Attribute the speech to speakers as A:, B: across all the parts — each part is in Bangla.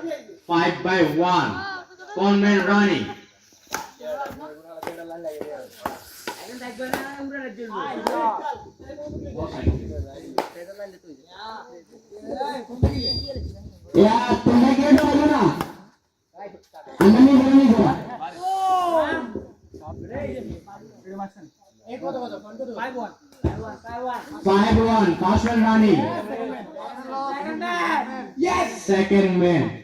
A: 5 by 1. Conman
B: Rani. यार तुमने मैन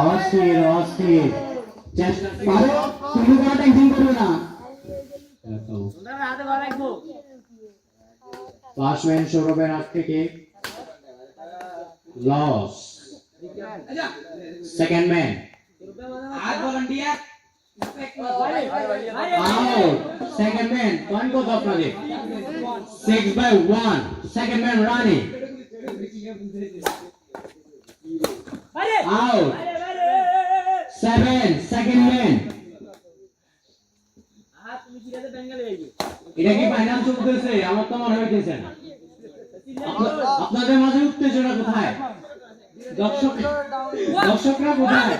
B: অস্থির অস্থির পারো? তুমি কোনো টেনশন করবে না। পাশম্যান সৌরভের হাত থেকে loss second man second man point কত আপনাদের? Six by one second man running out seven second man এটা কি ফাইনাল চলতেছে আমার তো মনে হইতেছে না আপনাদের মাঝে উত্তেজনা কোথায় দর্শক দর্শকরা কোথায়!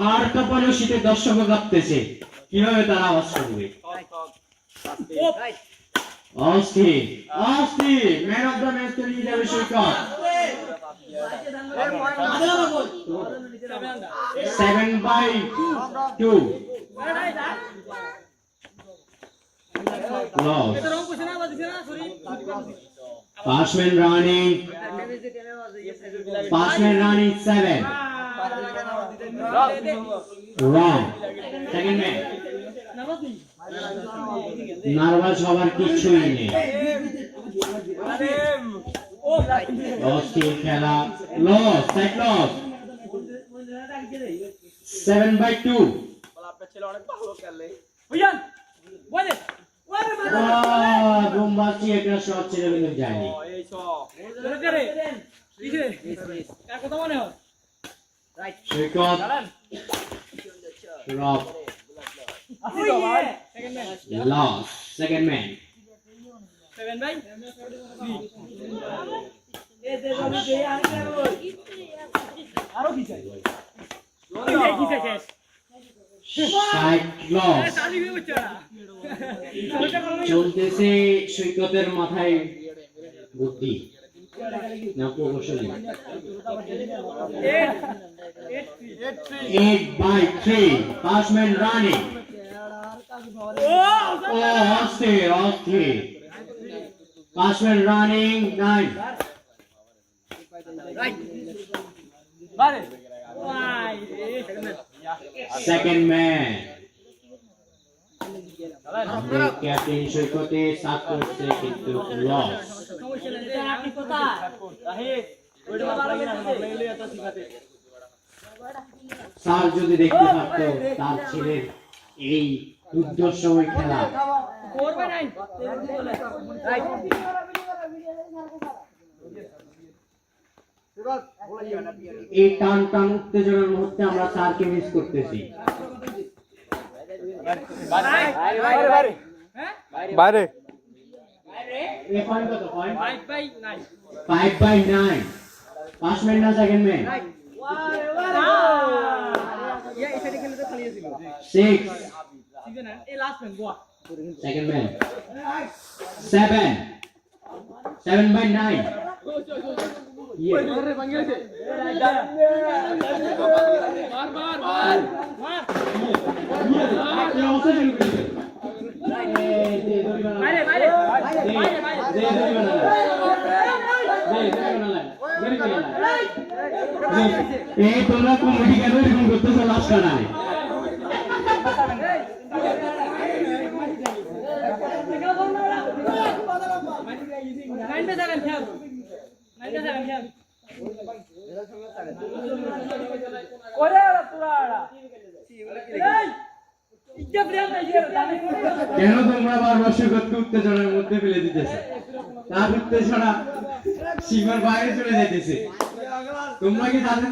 B: হাড় কাঁপানো শীতে দর্শক কাঁপতেছে কীভাবে তারা আওয়াজ করবে অস্থির অস্থির ম্যান অফ দ্য ম্যাচ তৈরি যাবে সৈকত সেভেন বাই টু পাঁচম্যান running পাঁচম্যান running seven wrong second man nervous হওয়ার কিছুই নেই। খেলা। Loss loss seven by two যায়নি রব লস সেকেন্ড ম্যান চলতেছে সৈকতের মাথায় বুদ্ধি। না প্রকৌশলী। এইট বাই থ্রি পাঁচম্যান রানিং ও অস্থির অস্থির পাঁচম্যান running nine second man captain সৈকতে সাত করছে কিন্তু লস স্যার যদি দেখতে পারতো, তার ছেলের এই দুর্দশময় খেলা। এই টান টান উত্তেজনার মুহূর্তে আমরা স্যারকে মিস করতেছি।
C: বাইরে।
A: ফাইভ বাই নাইন পাঁচ মিনিট না second six second man seven seven by nine এই তোমরা কমেডি কেন এরকম করতেছো? লাস্ট কানায়। কেন তোমরা বারবার সৈকতকে উত্তেজনার মধ্যে ফেলে দিতেছে? তার উত্তেজনা সীমার বাইরে চলে তোমরা কি